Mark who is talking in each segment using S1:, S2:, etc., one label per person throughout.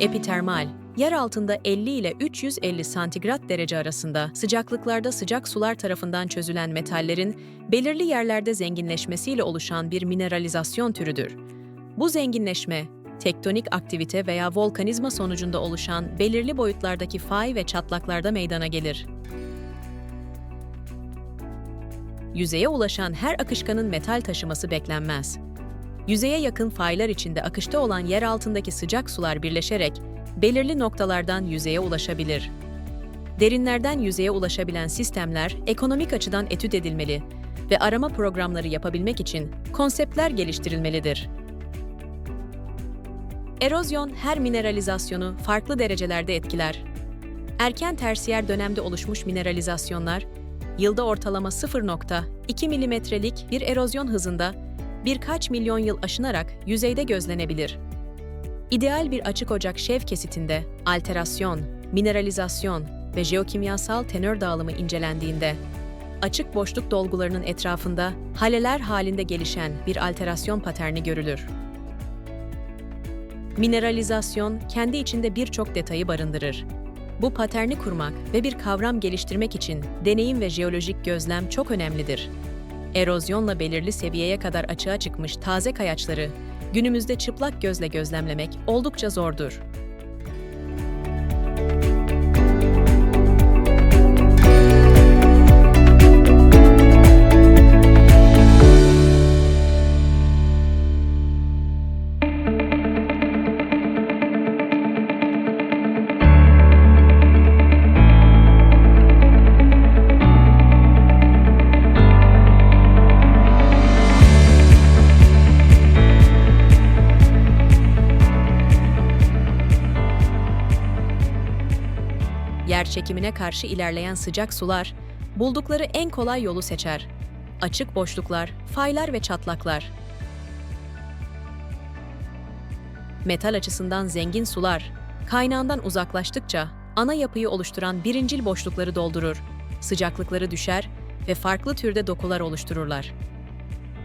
S1: Epitermal, yer altında 50 ile 350 santigrat derece arasında sıcaklıklarda sıcak sular tarafından çözülen metallerin belirli yerlerde zenginleşmesiyle oluşan bir mineralizasyon türüdür. Bu zenginleşme, tektonik aktivite veya volkanizma sonucunda oluşan belirli boyutlardaki fay ve çatlaklarda meydana gelir. Yüzeye ulaşan her akışkanın metal taşıması beklenmez. Yüzeye yakın faylar içinde akışta olan yer altındaki sıcak sular birleşerek belirli noktalardan yüzeye ulaşabilir. Derinlerden yüzeye ulaşabilen sistemler ekonomik açıdan etüt edilmeli ve arama programları yapabilmek için konseptler geliştirilmelidir. Erozyon her mineralizasyonu farklı derecelerde etkiler. Erken tersiyer dönemde oluşmuş mineralizasyonlar, yılda ortalama 0.2 milimetrelik bir erozyon hızında birkaç milyon yıl aşınarak yüzeyde gözlenebilir. İdeal bir açık ocak şev kesitinde alterasyon, mineralizasyon ve jeokimyasal tenör dağılımı incelendiğinde, açık boşluk dolgularının etrafında haleler halinde gelişen bir alterasyon paterni görülür. Mineralizasyon kendi içinde birçok detayı barındırır. Bu paterni kurmak ve bir kavram geliştirmek için deneyim ve jeolojik gözlem çok önemlidir. Erozyonla belirli seviyeye kadar açığa çıkmış taze kayaçları günümüzde çıplak gözle gözlemlemek oldukça zordur. Yer çekimine karşı ilerleyen sıcak sular, buldukları en kolay yolu seçer. Açık boşluklar, faylar ve çatlaklar. Metal açısından zengin sular, kaynağından uzaklaştıkça ana yapıyı oluşturan birincil boşlukları doldurur, sıcaklıkları düşer ve farklı türde dokular oluştururlar.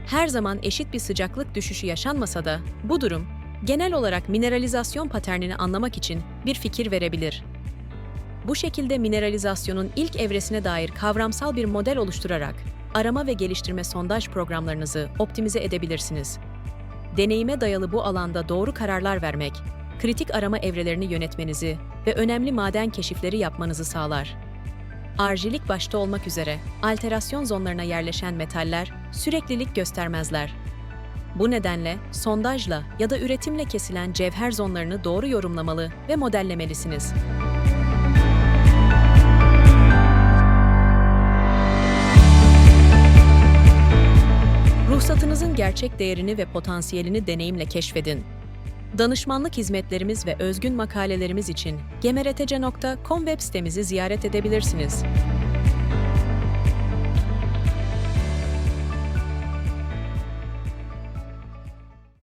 S1: Her zaman eşit bir sıcaklık düşüşü yaşanmasa da bu durum genel olarak mineralizasyon paternini anlamak için bir fikir verebilir. Bu şekilde mineralizasyonun ilk evresine dair kavramsal bir model oluşturarak arama ve geliştirme sondaj programlarınızı optimize edebilirsiniz. Deneyime dayalı bu alanda doğru kararlar vermek, kritik arama evrelerini yönetmenizi ve önemli maden keşifleri yapmanızı sağlar. Arjilik başta olmak üzere alterasyon zonlarına yerleşen metaller süreklilik göstermezler. Bu nedenle sondajla ya da üretimle kesilen cevher zonlarını doğru yorumlamalı ve modellemelisiniz. Ruhsatınızın gerçek değerini ve potansiyelini deneyimle keşfedin. Danışmanlık hizmetlerimiz ve özgün makalelerimiz için gemeretece.com web sitemizi ziyaret edebilirsiniz.